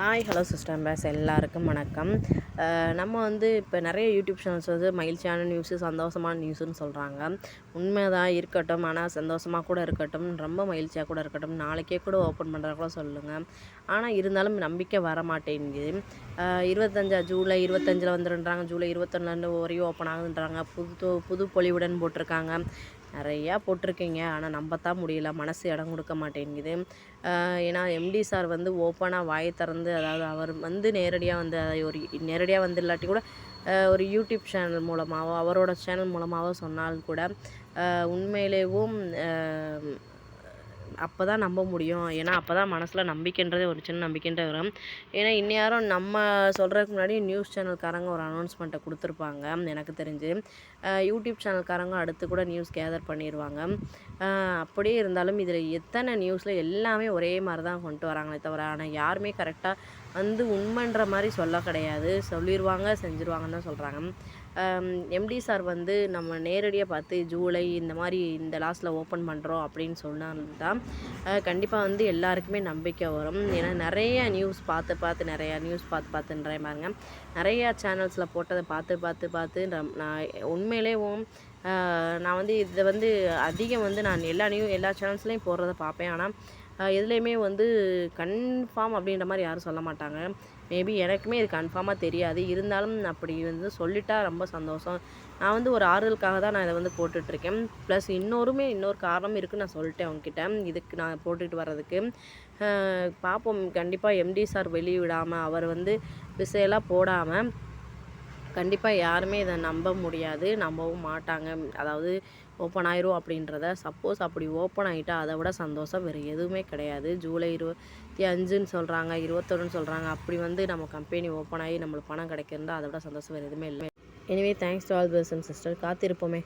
Hi hello sister base எல்லாருக்கும் வணக்கம். நம்ம வந்து இப்போ நிறைய யூடியூப் சேனல்ஸ் வந்து மகிழ்ச்சியான நியூஸு சந்தோஷமான நியூஸுன்னு சொல்கிறாங்க உண்மைதான் இருக்கட்டும் ஆனால் சந்தோஷமாக கூட இருக்கட்டும் ரொம்ப மகிழ்ச்சியாக கூட இருக்கட்டும் நாளைக்கே கூட ஓப்பன் பண்ணுறா கூட சொல்லுங்கள் ஆனால் இருந்தாலும் நம்பிக்கை வர மாட்டேங்குது இருபத்தஞ்சா ஜூலை இருபத்தஞ்சில் வந்துடுன்றாங்க ஜூலை இருபத்தொன்னுலேருந்து வரையும் ஓப்பன் ஆகுதுன்றாங்க. புது புது பொலிவுடன் போட்டிருக்காங்க. நிறையா போட்டிருக்கீங்க. ஆனால் நம்பத்தான் முடியல. மனசு இடம் கொடுக்க மாட்டேங்குது. ஏன்னா எம்டி சார் வந்து ஓப்பனாக வாயை திறந்து அதாவது அவர் வந்து நேரடியாக வந்து அதை ஒரு நேரடியாக வந்து இல்லாட்டி கூட ஒரு யூடியூப் சேனல் மூலமாகவோ அவரோட சேனல் மூலமாகவோ சொன்னால் கூட உண்மையிலேயும் உண்மையிலேவும் அப்போ தான் நம்ப முடியும். ஏன்னா அப்போ தான் மனசில் நம்பிக்கைன்றதே ஒரு சின்ன நம்பிக்கைன்ற வரும். ஏன்னா இந்நேரம் நம்ம சொல்கிறதுக்கு முன்னாடி நியூஸ் சேனல்காரங்க ஒரு அனௌன்ஸ்மெண்ட்டை கொடுத்துருப்பாங்க எனக்கு தெரிஞ்சு. யூடியூப் சேனல்காரங்க அடுத்து கூட நியூஸ் கேதர் பண்ணிடுவாங்க அப்படியே இருந்தாலும் இதில் எத்தனை நியூஸில் எல்லாமே ஒரே மாதிரி தான் கொண்டு வராங்களே தவிர ஆனால் யாருமே கரெக்டாக வந்து உண்மைன்ற மாதிரி சொல்ல கிடையாது. சொல்லிடுவாங்க செஞ்சுருவாங்கன்னு தான் சொல்கிறாங்க எம்டி சார் வந்து நம்ம நேரடியாக பார்த்து ஜூலை இந்த மாதிரி இந்த லாஸ்ட்டில் ஓப்பன் பண்ணுறோம் அப்படின்னு சொன்னால் தான் கண்டிப்பாக வந்து எல்லாருக்குமே நம்பிக்கை வரும். ஏன்னா நிறைய நியூஸ் பார்த்து பார்த்து நிறையா நியூஸ் பார்த்து பார்த்துன்ற பாருங்க. நிறையா சேனல்ஸில் போட்டதை பார்த்து பார்த்து பார்த்து நான் உண்மையிலேயும் நான் வந்து இதை வந்து அதிகம் வந்து நான் எல்லா நியூ எல்லா சேனல்ஸ்லேயும் போடுறத பார்ப்பேன். ஆனால் எதுலேயுமே வந்து கன்ஃபார்ம் அப்படின்ற மாதிரி யாரும் சொல்ல மாட்டாங்க. மேபி எனக்குமே இது கன்ஃபார்மாக தெரியாது. இருந்தாலும் அப்படி வந்து சொல்லிட்டா ரொம்ப சந்தோஷம். நான் வந்து ஒரு ஆறுதலுக்காக தான் நான் இதை வந்து போட்டுட்ருக்கேன். ப்ளஸ் இன்னொருமே இன்னொரு காரணம் இருக்குன்னு நான் சொல்லிட்டேன் அவங்கக்கிட்ட இதுக்கு நான் போட்டுட்டு வர்றதுக்கு. பார்ப்போம் கண்டிப்பாக எம்டி சார் வெளியே விடாமல் அவர் வந்து விசையெல்லாம் போடாமல் கண்டிப்பாக யாருமே இதை நம்ப முடியாது. நம்பவும் மாட்டாங்க. அதாவது ஓப்பன் ஆயிரும் அப்படின்றத சப்போஸ் அப்படி ஓப்பன் ஆகிட்டா அதை விட சந்தோஷம் வேறு எதுவுமே கிடையாது. ஜூலை இருபத்தி அஞ்சுன்னு சொல்கிறாங்க இருபத்தொன்னு சொல்கிறாங்க அப்படி வந்து நம்ம கம்பெனி ஓப்பன் ஆகி நம்மளுக்கு பணம் கிடைக்கிறதா அதை விட சந்தோஷம் வேறு எதுவுமே இல்லை. Anyway thanks to all person sister காத்திருப்போமே.